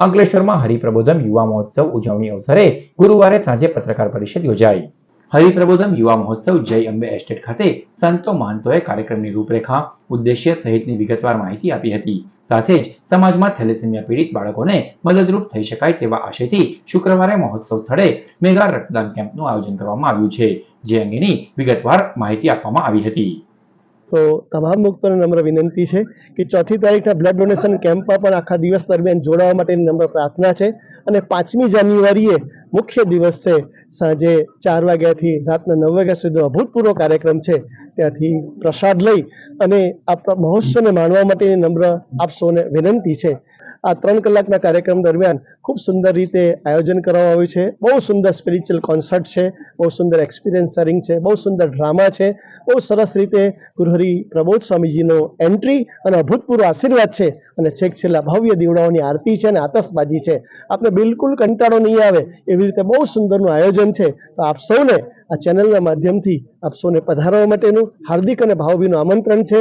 અંકલેશ્વરમાં હરિપ્રબોધમ યુવા મહોત્સવ ઉજવણી અવસરે ગુરુવારે સાંજે પત્રકાર પરિષદ યોજાઈ. હરિપ્રબોધમ યુવા મહોત્સવ જય અંબે એસ્ટેટ ખાતે સંતો મહંતોએ કાર્યક્રમની રૂપરેખા, ઉદ્દેશ્ય સહિતની વિગતવાર માહિતી આપી હતી. સાથે જ સમાજમાં થેલેસેમિયા પીડિત બાળકોને મદદરૂપ થઈ શકાય તેવા આશયથી શુક્રવારે મહોત્સવ સ્થળે મેગા રક્તદાન કેમ્પનું આયોજન કરવામાં આવ્યું છે. જે અંગેની વિગતવાર માહિતી આપવામાં આવી હતી. તો તમામ ભક્તોને નમ્ર વિનંતી છે કે ચોથી તારીખના બ્લડ ડોનેશન કેમ્પમાં પણ આખા દિવસ દરમિયાન જોડાવા માટેની નમ્ર પ્રાર્થના છે. અને પાંચમી જાન્યુઆરીએ મુખ્ય દિવસ છે. સાંજે ચાર વાગ્યાથી રાતના નવ વાગ્યા સુધીનો અભૂતપૂર્વ કાર્યક્રમ છે. ત્યાંથી પ્રસાદ લઈ અને આ મહોત્સવને માણવા માટેની નમ્ર આપ સૌને વિનંતી છે. આ ત્રણ કલાકના કાર્યક્રમ દરમિયાન ખૂબ સુંદર રીતે આયોજન કરવામાં આવ્યું છે. બહુ સુંદર સ્પિરિચ્યુઅલ કોન્સર્ટ છે. બહુ સુંદર એક્સપિરિયન્સ શેરિંગ છે. બહુ સુંદર ડ્રામા છે. બહુ સરસ રીતે ગુરુહરિ પ્રબોધ સ્વામીજીનો એન્ટ્રી અને અભૂતપૂર્વ આશીર્વાદ છે. અને છેક છેલ્લા ભવ્ય દીવડાઓની આરતી છે અને આતશબાજી છે. આપને બિલકુલ કંટાળો નહીં આવે એવી રીતે બહુ સુંદરનું આયોજન છે. તો આપ સૌને આ ચેનલના માધ્યમથી આપ સૌને પધારવા માટેનું હાર્દિક અને ભાવભીનું આમંત્રણ છે.